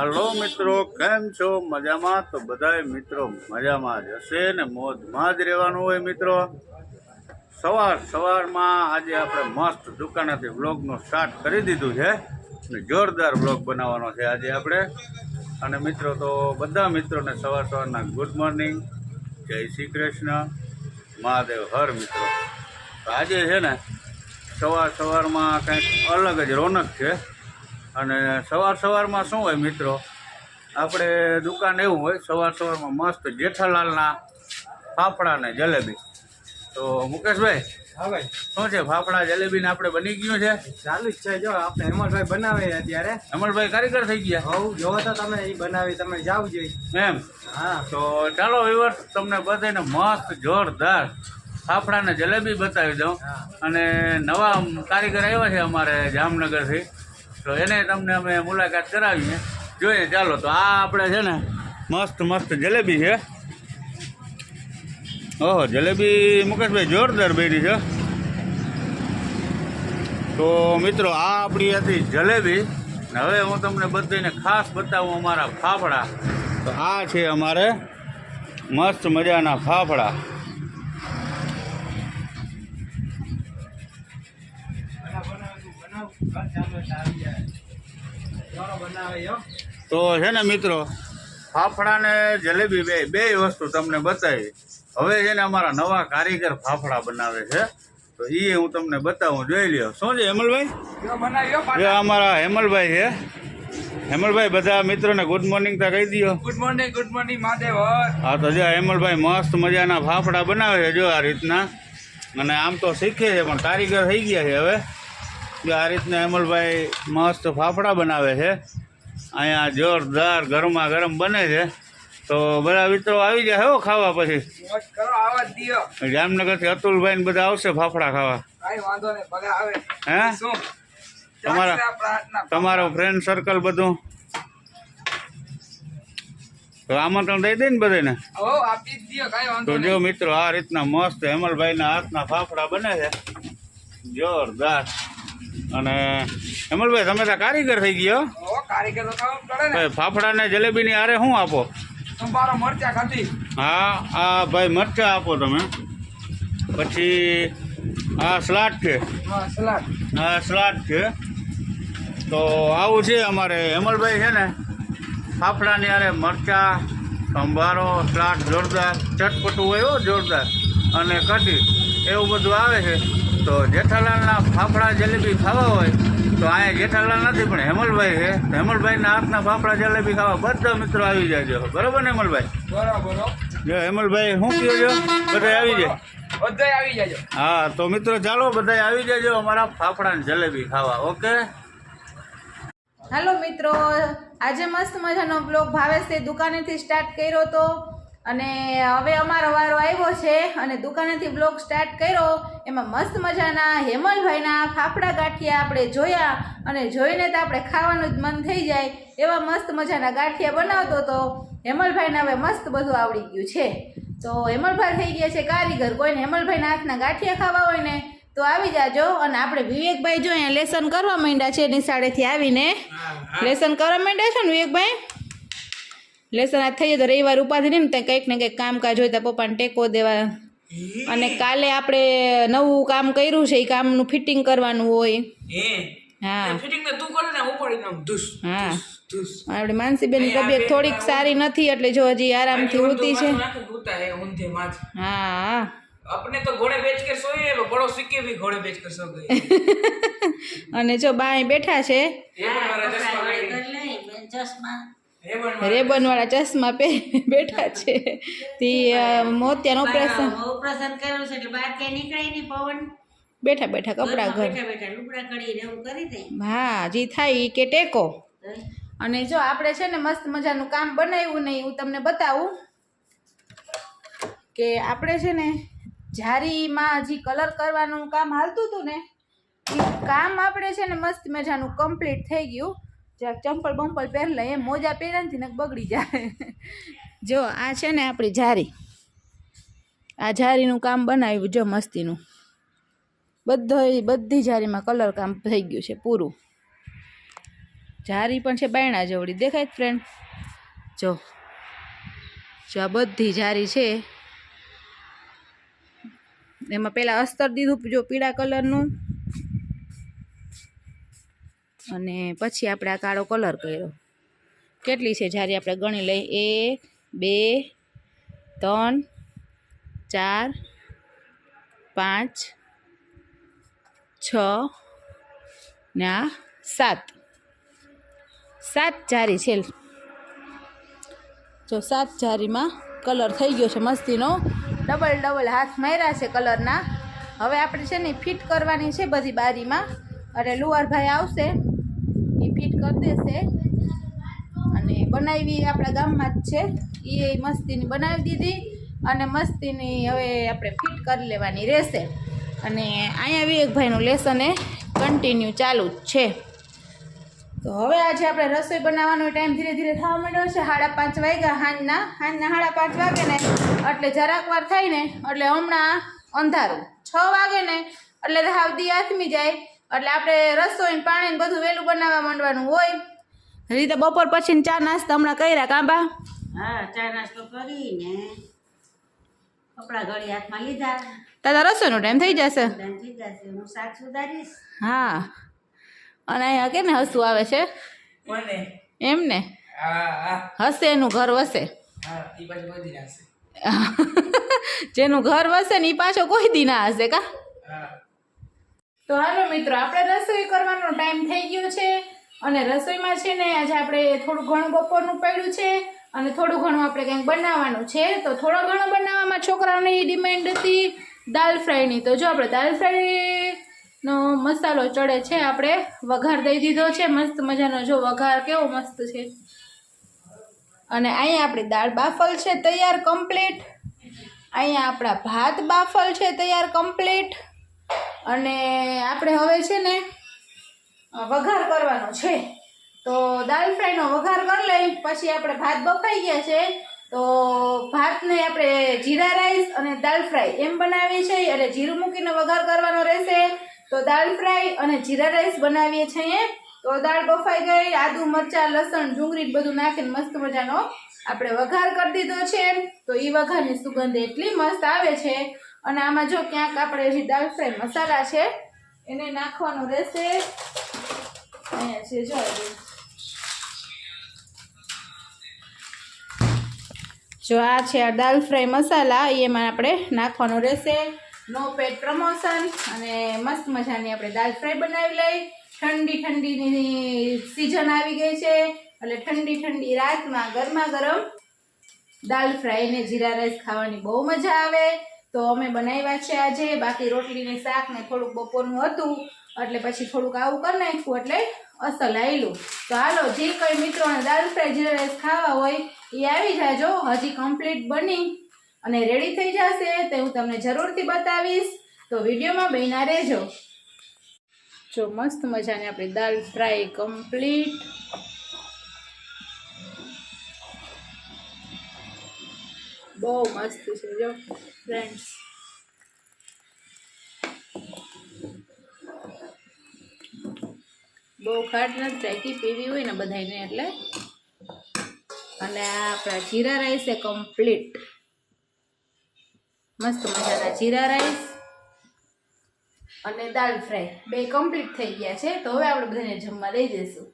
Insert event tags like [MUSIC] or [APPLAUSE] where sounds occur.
Hello મિત્રો, કેમ છો? મજામાં? તો બધાય મિત્રો મજામાં જ હશે ને મોજમાં જ રહેવાનું હોય મિત્રો. સવાર સવારમાં આજે આપણે મસ્ત દુકાનેથી બ્લોગનો સ્ટાર્ટ કરી દીધું છે અને જોરદાર બ્લોગ બનાવવાનો છે આજે આપણે. અને મિત્રો તો બધા મિત્રોને સવાર સવારના ગુડ મોર્નિંગ. જય શ્રી કૃષ્ણ. મહાદેવ. હર મિત્રો. આજે છે ને સવાર સવારમાં કંઈક અલગ જ રોનક છે. અને સવાર સવારમાં શું હોય મિત્રો? આપણે દુકાન એવું હોય સવાર સવારમાં મસ્ત જેઠાલાલના ફાફડા ને જલેબી. તો મુકેશભાઈ હા ભાઈ. શું છે? ફાફડા જલેબી ને આપણે બની ગયું છે? ચાલુ જ છે. જો આપણે હેમલભાઈ બનાવે અત્યારે. હેમલભાઈ કારીગર થઈ ગયા? હવ જોવો તો તમે એ બનાવી તમે જાવ જોઈએ એમ? હા. તો ચાલો વિવર્સ તમને બધાને મસ્ત જોરદાર ફાફડા ને જલેબી બતાવી દઉં. અને નવા કારીગર આવ્યા છે અમારે જામનગરથી. તો એને તમને અમે મુલાકાત કરાવીએ. જોઈએ, ચાલો, તો આ આપણે છે ને મસ્ત મસ્ત જલેબી છે. ઓહો, જલેબી મુકેશભાઈ જોરદાર બેરી છે. તો મિત્રો, આ આપણી હતી જલેબી. હવે હું તમને બધાને ખાસ બતાવું અમારા ફાફડા. તો આ છે અમારે મસ્ત મજાના ફાફડા. તો છે ને મિત્રો ફાફડા ને જલેબી બે બે વસ્તુ તમને બતાવી. હવે છે ને અમારા નવા કારીગર ફાફડા બનાવે છે. તો એ હું તમને બતાવું જોઈ લ્યો. શું છે હેમલભાઈ? અમારા હેમલભાઈ છે. હેમલભાઈ બધા મિત્રોને ગુડ મોર્નિંગ તા કહી દો good morning good morning Mahadev હા તો જો હેમલભાઈ મસ્ત મજાના ફાફડા બનાવે છે જો આ રીતના. અને આમ તો શીખે છે પણ કારીગર થઈ ગયા છે હવે. જો આ રીતના હેમલભાઈ મસ્ત ફાફડા બનાવે છે. અહીંયા જોરદાર ગરમા ગરમ બને છે. તો બધા મિત્રો આવી જાય હો ખાવા પછી. જામનગરથી અતુલભાઈ ને બધા આવશે ફાફડા ખાવા. હે? તમારા- તમારો ફ્રેન્ડ સર્કલ બધું? તો આમંત્રણ દઈ દે ને બધાને. તો જો મિત્રો આ રીતના મસ્ત હેમલભાઈના હાથના ફાફડા બને છે. જોરદાર. અને હેમલભાઈ તમે તો કારીગર થઈ ગયો. પડે ને. ફાફડા ને આરે શું આપો? હા આ ભાઈ મરચાં આપો તમે. પછી આ સલાડ છે. હા સલાડ. છે. તો આવું છે અમારે હેમલભાઈ છે ને ફાફડાની આરે મરચાં સંભારો સલાડ જોરદાર ચટપટું હોય જોરદાર. અને કઢી એવું બધું આવે છે. તો જેઠાલાલના ફાફડા જલેબી ખાવા હોય તો અહીંયા જેઠાલાલ નથી પણ હેમલભાઈ છે. તો હેમલભાઈના હાથના ફાફડા જલેબી ખાવા બધા મિત્રો આવી જાય બરાબર ને હેમલભાઈ? બરાબર જો હેમલભાઈ શું કહો છો? બધા આવી જાય? બધાય આવી જાજો હા તો મિત્રો ચાલો બધા આવી જાજો અમારા ફાફડા ને જલેબી ખાવા ઓકે? હાલો મિત્રો આજે મસ્ત મજાનો બ્લોગ ભાવેશથી દુકાનેથી સ્ટાર્ટ કર્યો હતો અને હવે અમારો વારો આવ્યો છે અને દુકાનેથી બ્લોગ સ્ટાર્ટ કર્યો. એમાં મસ્ત મજાના હેમલભાઈના ફાફડા ગાંઠિયા આપણે જોયા અને જોઈને તો આપણે ખાવાનું જ મન થઈ જાય એવા મસ્ત મજાના ગાંઠિયા બનાવતો હતો હેમલભાઈને હવે મસ્ત બધું આવડી ગયું છે. તો હેમલભાઈ થઈ ગયા છે કારીગર. કોઈને હેમલભાઈના હાથના ગાંઠિયા ખાવા હોય ને તો આવી જાજો અને આપણે વિવેકભાઈ જો અહીંયા લેસન કરવા માંડ્યા છે નિશાળેથી આવીને. લેસન કરવા માંડ્યા છે ને વિવેકભાઈ? લેસન આ થઈ જાય તો રવિવાર ઉપાધિ નહીં ને ત્યાં કંઈક ને કંઈક કામકાજ હોય તો પપ્પાને ટેકો દેવા અને કાલે આપણે નવું કામ કર્યું છે એ કામનું ફિટિંગ કરવાનું હોય હા ફિટિંગ ને તું કરે ને હું પડી નામ ધુસ હા ધુસ આપણે માનસીબેનની તબિયત થોડીક સારી નથી એટલે જો હજી આરામથી ઉતી છે होता है ऊंधे माथ હા अपने तो घोड़े बेच कर सोए वो बड़ो सिक्के भी घोड़े बेच कर सो गए [LAUGHS] અને જો બાય બેઠા છે ये રેબનવાળા ચશ્મા. પહેરી બેઠા છે. તે મોતિયાનો ઓપરેશન ઓપરેશન કર્યું છે એટલે બહાર ક્યાંય નીકળાય નહીં પવન. બેઠા બેઠા કપડા ઘર. કરી હા જે થાય એ કે ટેકો. અને જો આપણે છે ને મસ્ત મજાનું કામ બનાવ્યું નહીં હું તમને બતાવું કે આપણે છે ને જારીમાં હજી કલર કરવાનું કામ હાલતું હતું ને કામ આપણે છે ને મસ્ત મજાનું કમ્પ્લીટ થઈ ગયું. જરાક ચંપલ બંપલ પહેરી લે એમ મોજા પહેરાનથી ને બગડી જાય. જો, આ છે ને આપણી જારી આ જારીનું કામ બનાવ્યું જો મસ્તીનું. બધો બધી જારીમાં કલર કામ થઈ ગયું છે પૂરું. જારી પણ છે બાયણા જેવડી. દેખાય ફ્રેન્ડ જો જો આ બધી જારી છે. એમાં પેલા અસ્તર દીધું, જો પીળા કલરનું. અને પછી આપણે આ કાળો કલર કર્યો. કેટલી છે? જારી આપણે ગણી લઈ એક, બે, ત્રણ, ચાર, પાંચ, છ, ને આ સાત. સાત જારી છે. જો સાત જારીમાં કલર થઈ ગયો છે મસ્તીનો. ડબલ ડબલ હાથ માર્યા છે કલરના. હવે આપણે છે ને ફિટ કરવાની છે બધી બારીમાં. અરે લુવારભાઈ આવશે. ફિટ કરી દેશે. અને બનાવી આપણા ગામમાં જ છે. એ મસ્તીની બનાવી દીધી અને મસ્તીની હવે આપણે ફિટ કરી લેવાની રહેશે. અને અહીંયા વિવેકભાઈનું લેસન એ કન્ટિન્યુ ચાલુ જ છે. તો હવે આજે આપણે રસોઈ બનાવવાનો ટાઈમ ધીરે ધીરે થવા માંડ્યો છે. સાડા પાંચ વાગ્યા હાંજના. હાંજના સાડા પાંચ વાગે ને એટલે જરાક વાર થાય ને એટલે હમણાં અંધારું. છ વાગે ને એટલે હાવદી આથમી જાય. એટલે આપણે રસોઈ ને પાણી ને બધું વહેલું બનાવવા માંડવાનું હોય. રીતે બપોર પછી ચા નાસ્તા હમણાં કર્યા કાંબા હા ચા નાસ્તો કરીને કપડા ઘડી હાથમાં લીધા. તારા રસોઈનો ટાઈમ થઈ જશે? થઈ જશે. હું શાક સુધારીશ. હા. અને અહીંયા કે ને હસવું આવે છે? કોને? એમ ને હા હા. હસે એનું ઘર વસે. [LAUGHS] જેનું ઘર વસે ને એ પાછો કોઈ દી ના હશે કા? હા. તો હાલો મિત્રો, આપણે રસોઈ કરવાનો ટાઈમ થઈ ગયો છે અને રસોઈમાં છે ને આજે આપણે થોડું ઘણું બપોરનું પડ્યું છે અને થોડું ઘણું આપણે કંઈક બનાવવાનું છે. તો થોડો ઘણો બનાવવામાં છોકરાઓની ડિમાન્ડ હતી દાલ ફ્રાયની. તો જો આપણે દાલ ફ્રાયનો મસાલો ચડે છે, આપણે વઘાર દઈ દીધો છે. મસ્ત મજાનો જો વઘાર કેવો મસ્ત છે. અને અહીંયા આપણી દાળ બાફલ છે, તૈયાર કમ્પ્લીટ અહીંયા આપણા ભાત બાફલ છે, તૈયાર કમ્પ્લીટ અને આપણે હવે છે ને વઘાર કરવાનો છે. તો દાલ ફ્રાયનો વઘાર કરી લઈ, પછી આપણે ભાત બફાઈ ગયા છે. તો ભાતને આપણે જીરા રાઈસ અને દાલ ફ્રાય એમ બનાવીએ છીએ. અને જીરું મૂકીને વઘાર કરવાનો રહેશે. તો દાલ ફ્રાય અને જીરા રાઈસ બનાવીએ છીએ. તો દાળ બફાઈ ગઈ, આદુ, મરચાં, લસણ, ડુંગળી બધું નાખીને મસ્ત મજાનો આપણે વઘાર કરી દીધો છે. તો એ વઘારની સુગંધ એટલી મસ્ત આવે છે. અને આમાં જો ક્યાંક આપણે જે દાલ ફ્રાય મસાલા છે, એને નાખવાનું રહેશે. અહીંયા છે, જો જો આ છે આ દાલ ફ્રાય મસાલા, એમાં આપણે નાખવાનો રહેશે. નો પેટ પ્રમોશન અને મસ્ત મજાની આપણે દાલ ફ્રાય બનાવી લઈ. ઠંડી ઠંડીની સિઝન આવી ગઈ છે, એટલે ઠંડી ઠંડી રાતમાં ગરમા ગરમ દાલ ફ્રાય ને જીરા રાઈસ ખાવાની બહુ મજા આવે. તો અમે બનાવ્યા છે આજે. બાકી રોટલી ને શાક ને થોડુંક બપોરનું હતું, એટલે પછી થોડુંક આવું કરી નાખ્યું, એટલે અસલ આવેલું તો હાલો, જે કોઈ મિત્રોને દાલ ફ્રાય જીરા રાઈસ ખાવા હોય, એ આવી જાજો. હજી કમ્પ્લીટ બની અને રેડી થઈ જશે તો હું તમને જરૂરથી બતાવીશ. તો વિડીયોમાં બન્યા રહેજો. જો મસ્ત મજાની આપણી દાલ ફ્રાય કમ્પ્લીટ બહુ મસ્ત છે, જો ફ્રેન્ડ્સ બહુ ખાટ નથી રાખી પીવી હોય ને બધાને એટલે. અને આ આપણા જીરા રાઈસ એ કમ્પ્લીટ મસ્ત મજાના જીરા રાઈસ અને દાળ ફ્રાય. બે કમ્પ્લીટ થઈ ગયા છે, તો હવે આપણે બધાને જમવા દઈ દઈશું.